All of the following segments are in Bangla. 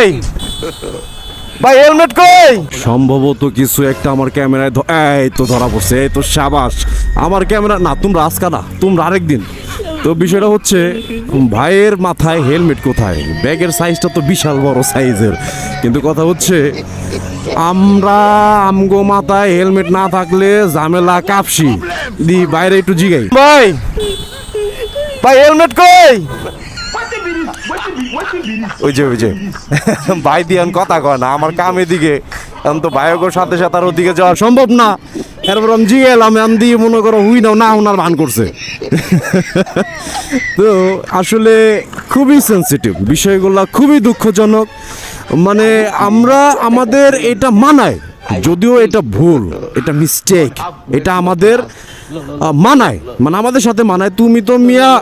কই? ভাই হেলমেট কই? সম্ভবত কিছু একটা আমার ক্যামেরায় এই তো ধরা পড়ছে এই তো সাবাস। আমার ক্যামেরা না তোমরা আজকা না তোমরা আরেকদিন। তো বিষয়টা হচ্ছে ভাইয়ের মাথায় হেলমেট কোথায়? ব্যাগের সাইজটা তো বিশাল বড় সাইজের কিন্তু কথা হচ্ছে আমরা আমগো মাথায় হেলমেট না থাকলে ঝামেলা কাপসি। দি বাইরে একটু জিগাই। ভাই ভাই হেলমেট কই? ওই যে ওই যে। ভাই কথা কয় না, আমার কাম এদিকে। তো সাথে সাথে আর ওদিকে যাওয়া সম্ভব না। আমি এলাম দিয়ে মনে করো হুই নাও না ওনার ভান করছে। তো আসলে খুবই সেন্সিটিভ বিষয়গুলো খুবই দুঃখজনক। মানে আমরা আমাদের এটা মানায়, যদিও এটা ভুল, এটা মিস্টেক এটা আমাদের মানায়। মানে আমাদের সাথে মানায়। তুমি তো মিয়া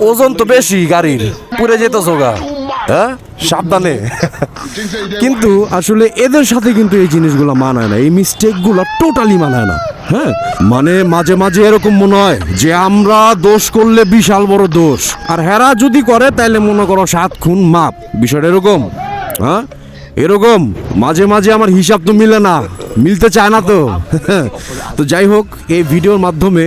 ওজন তো বেশি গাড়ির। পুরে যেত সোগা হ্যাঁ? সাবধানে। কিন্তু আসলে এদের সাথে কিন্তু এই জিনিসগুলো মানায় না। এই মিস্টেকগুলো টোটালি মানায় না। হ্যাঁ? মানে মাঝে মাঝে এরকম মনে হয় যে আমরা দোষ করলে বিশাল বড় দোষ। আর হেরা যদি করে, তাইলে মনে করো সাত খুন মাপ। বিষয়টা এরকম। হ্যাঁ? এরকম মাঝে মাঝে আমার হিসাব তো মিলে না, মিলতে চায় না তো। তো যাই হোক, এই ভিডিওর মাধ্যমে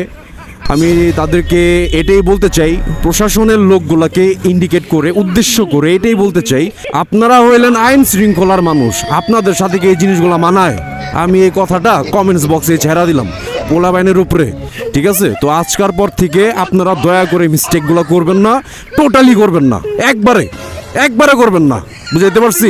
আমি তাদেরকে এটাই বলতে চাই, প্রশাসনের লোকগুলাকে ইন্ডিকেট করে, উদ্দেশ্য করে এটাই বলতে চাই, আপনারা হইলেন আইন শৃঙ্খলার মানুষ, আপনাদের সাথে এই জিনিসগুলো মানায়? আমি এই কথাটা কমেন্টস বক্সে ছেড়া দিলাম পোলা বাইনের উপরে, ঠিক আছে? তো আজকার পর থেকে আপনারা দয়া করে মিস্টেকগুলো করবেন না টোটালি করবেন না, একবারে একবারে করবেন না, বুঝাইতে পারছি?